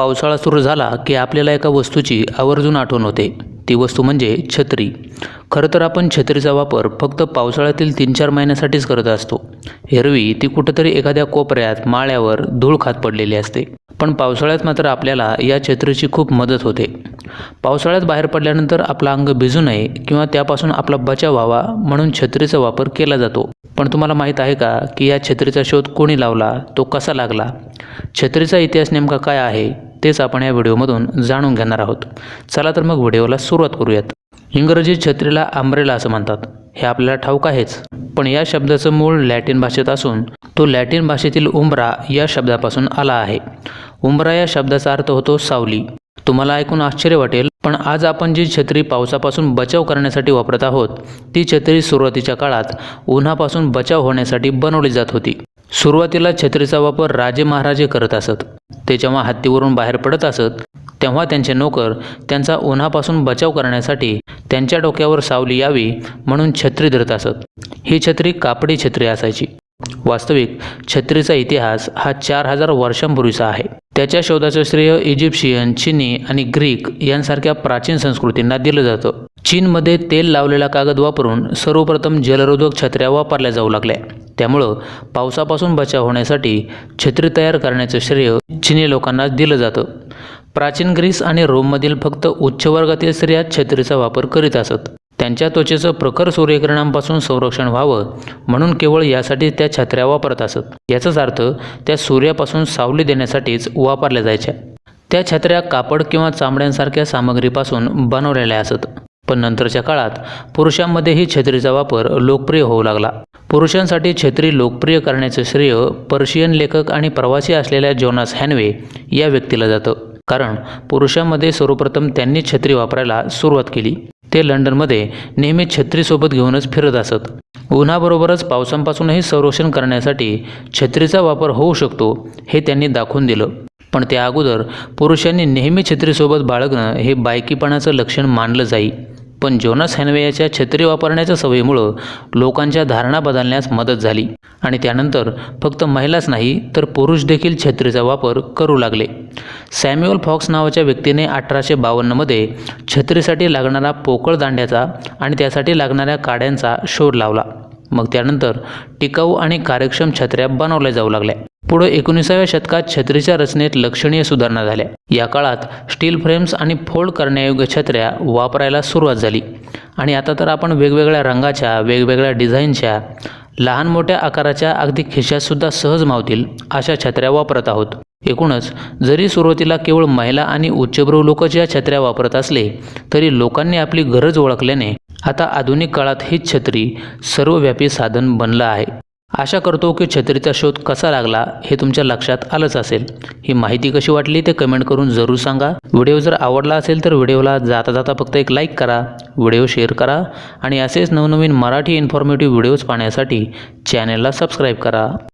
पावसाळा सुरू झाला की आपल्याला एका वस्तूची आवर्जून आठवण होते. ती वस्तू म्हणजे छत्री. खरं तर आपण छत्रीचा वापर फक्त पावसाळ्यातील तीन चार महिन्यासाठीच करत असतो. एरवी ती कुठंतरी एखाद्या कोपऱ्यात माळ्यावर धूळ खात पडलेली असते. पण पावसाळ्यात मात्र आपल्याला या छत्रीची खूप मदत होते. पावसाळ्यात बाहेर पडल्यानंतर आपला अंग भिजू नये किंवा त्यापासून आपला बचाव व्हावा म्हणून छत्रीचा वापर केला जातो. पण तुम्हाला माहीत आहे का की या छत्रीचा शोध कोणी लावला तो कसा लागला? छत्रीचा इतिहास नेमका काय आहे? तेच आपण या व्हिडिओमधून जाणून घेणार आहोत. चला तर मग व्हिडिओला सुरुवात करूयात. इंग्रजी छत्रीला आंब्रेला असं म्हणतात. हे आपल्याला ठाऊक आहेच. पण या शब्दाचं मूळ लॅटिन भाषेत असून तो लॅटिन भाषेतील उंबरा या शब्दापासून आला आहे. उंबरा या शब्दाचा अर्थ होतो सावली. तुम्हाला ऐकून आश्चर्य वाटेल पण आज आपण जी छत्री पावसापासून बचाव करण्यासाठी वापरत आहोत ती छत्री सुरुवातीच्या काळात उन्हापासून बचाव होण्यासाठी बनवली जात होती. सुरुवातीला छत्रीचा वापर राजे महाराजे करत असत. ते जेव्हा हत्तीवरून बाहेर पडत असत तेव्हा त्यांचे नोकर त्यांचा उन्हापासून बचाव करण्यासाठी त्यांच्या डोक्यावर सावली यावी म्हणून छत्री धरत असत. ही छत्री कापडी छत्री असायची. वास्तविक छत्रीचा इतिहास हा चार हजार वर्षांपूर्वीचा आहे. त्याच्या शोधाचं श्रेय इजिप्शियन चिनी आणि ग्रीक यांसारख्या प्राचीन संस्कृतींना दिलं जातं. चीनमध्ये तेल लावलेला कागद वापरून सर्वप्रथम जलरोधक छत्र्या वापरल्या जाऊ लागल्या. त्यामुळं पावसापासून बचाव होण्यासाठी छत्री तयार करण्याचं श्रेय चिनी लोकांना दिलं जातं. प्राचीन ग्रीस आणि रोममधील फक्त उच्च वर्गातील स्त्रिया छत्रीचा वापर करीत असत. त्यांच्या त्वचेचं प्रखर सूर्यकिरणांपासून संरक्षण व्हावं म्हणून केवळ यासाठी त्या छत्र्या वापरत असत. याचाच अर्थ त्या सूर्यापासून सावली देण्यासाठीच वापरल्या जायच्या. त्या छत्र्या कापड किंवा चामड्यांसारख्या सामग्रीपासून बनवलेल्या असत. पण नंतरच्या काळात पुरुषांमध्येही छत्रीचा वापर लोकप्रिय होऊ लागला. पुरुषांसाठी छत्री लोकप्रिय करण्याचं श्रेय पर्शियन लेखक आणि प्रवासी असलेल्या जोनास हॅनवे या व्यक्तीला जातं. कारण पुरुषांमध्ये सर्वप्रथम त्यांनी छत्री वापरायला सुरुवात केली. ते लंडनमध्ये नेहमी छत्रीसोबत घेऊनच फिरत असत. उन्हाबरोबरच पावसांपासूनही संरक्षण करण्यासाठी छत्रीचा वापर होऊ शकतो हे त्यांनी दाखवून दिलं. पण त्या अगोदर पुरुषांनी नेहमी छत्रीसोबत बाळगणं हे बायकीपणाचं लक्षण मानलं जाई. पण जोनास हॅनवे याच्या छत्री वापरण्याच्या सवयीमुळं लोकांच्या धारणा बदलण्यास मदत झाली. आणि त्यानंतर फक्त महिलाच नाही तर पुरुष देखील छत्रीचा वापर करू लागले. सॅम्युअल फॉक्स नावाच्या व्यक्तीने अठराशे बावन्नमध्ये छत्रीसाठी लागणारा पोकळ दांड्याचा आणि त्यासाठी लागणाऱ्या काड्यांचा शोध लावला. मग त्यानंतर टिकाऊ आणि कार्यक्षम छत्र्या बनवल्या जाऊ लागल्या. पुढे एकोणीसाव्या शतकात छत्रीच्या रचनेत लक्षणीय सुधारणा झाल्या. या काळात स्टील फ्रेम्स आणि फोल्ड करण्यायोग्य छत्र्या वापरायला सुरुवात झाली. आणि आता तर आपण वेगवेगळ्या रंगाच्या वेगवेगळ्या डिझाईनच्या लहान मोठ्या आकाराच्या अगदी खिशातसुद्धा सहज मावतील अशा छत्र्या वापरत आहोत. एकूणच जरी सुरुवातीला केवळ महिला आणि उच्चभ्रू लोकच या छत्र्या वापरत असले तरी लोकांनी आपली गरज ओळखल्याने आता आधुनिक काळात हीच छत्री सर्वव्यापी साधन बनलं आहे. आशा करतो की छत्रीचा शोध कसा लागला हे तुमच्या लक्षात आलंच असेल. ही माहिती कशी वाटली ते कमेंट करून जरूर सांगा. व्हिडिओ जर आवडला असेल तर व्हिडिओला जाता जाता फक्त एक लाईक करा व्हिडिओ शेअर करा आणि असेच नवनवीन मराठी इन्फॉर्मेटिव्ह व्हिडिओज पाहण्यासाठी चॅनलला सबस्क्राईब करा.